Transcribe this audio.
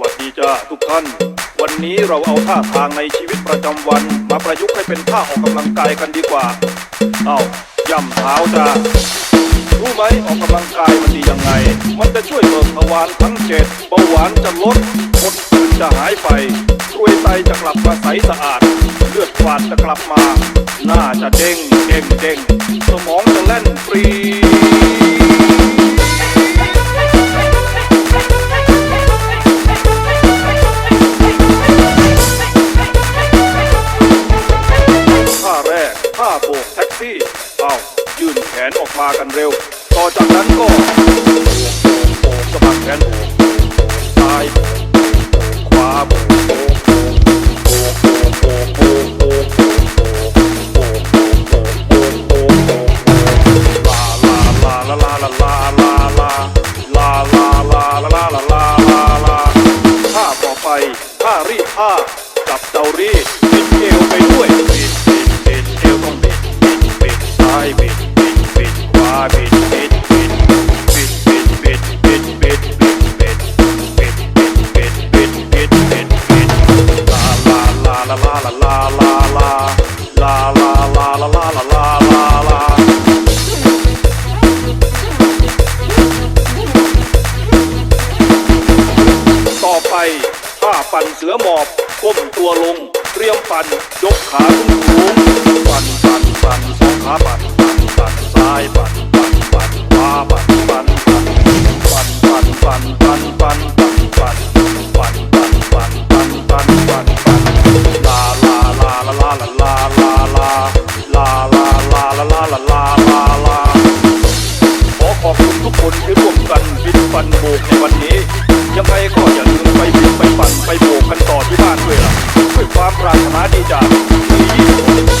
วัสดีจ้าทุกท่าน วันนี้เราเอาท่าทางในชีวิตประจำวัน มาประยุกต์ให้เป็นท่าออกกำลังกายกันดีกว่า เอาย่ำเท้าจ้ารู้ไหมออกกำลังกายมันดียังไง มันจะช่วยเบิกทวารทั้งเจ็ดเบาหวานจะลดอดตื่นจะหายไปรวยไตจะกลับมาใสสะอาด เลือดฝาดจะกลับมา หน้าจะเด้งเด้งเด้งสมองจะแล่นปรี แขนออกมากันเร็ว ต่อจากนั้นก็โอบสะบัดแขนโอบซ้ายขวาโอบโอบโอบโอบโอบโอบท่าต่อไปท่ารีบท่าจับเตารีดเป็นเกลเป็น ลาลาลาลาลาลาลาลาลาลาต่อไปท่าปั่นเสือหมอบก้มตัวลง เตรียมปั่นยกขาขึ้นสูงปั่นปั่นปั่นสองขาปั่นปั่นปั่นซ้ายปั่น Adidas.